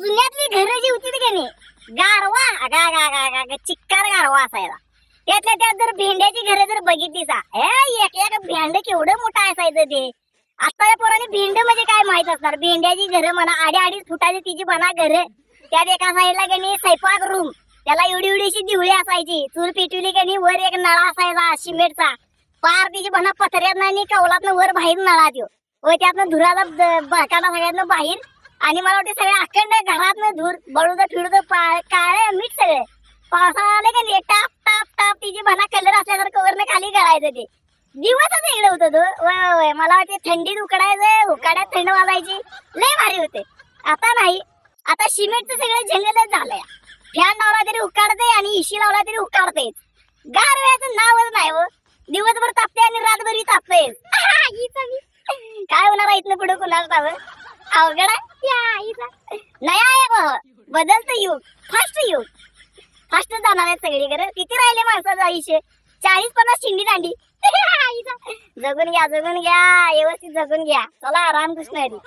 जुन्यातली घरं जी होती की नाही? गारवा. गा गा गा गा गा चिक्कार गारवा असायचा. त्यातल्या त्यात जर भेंड्याची घरं जर बघितली सा हे एक एक भेंड केवढं मोठं असायचं ते. आताच्या पोरांनी भेंड म्हणजे काय माहीत असणार? भेंड्याची घरं म्हणा आडी आडी फुटाची तिची म्हणा घरं. त्यात एका साईडला गणी स्वयंपाक रूम त्याला एवढी एवढीशी दिवळी असायची. चूल पेटवली गणी वर एक नळा असायचा सिमेंटचा. पार तिची म्हणा पत्र्यातनं आणि कौलातनं वर बाहेर नळा देऊ व त्यातनं धुराला द- सगळ्यातनं बाहेर आणि मला वाटतं सगळं अखंड घरात धूर बळूद फिरद काळे मीठ सगळे. पावसाळा आले का नाही टाप टाप टाप तिची म्हणा कलर असल्यासारखं वरनं खाली करायचं ते. दिवसच वेगळं होतं तो. वय वय, मला वाटते थंडीत उकडायचं उकाड्यात थंड वाजायची. लय भारी होते. आता नाही. आता सिमेंटचं सगळं जंगलच झालंय. फॅन लावला तरी उकाडते आणि इशी लावला तरी उकाडते गारव्याचं नावच नाही हो. दिवसभर तापते आणि रातभरी तापते काय होणार इथनं पुढे कुणाला तावं अवघड आहे. नया आहे बदलतं युग. फास्ट युग. फास्ट जाणार आहेत सगळीकडे. किती राहिले माणसाचं आयुष्य? चाळीस पन्नास शिंडी दांडी. आईचा. जगून घ्या जगून घ्या. व्यवस्थित जगून घ्या. चला रामकृष्ण हरी.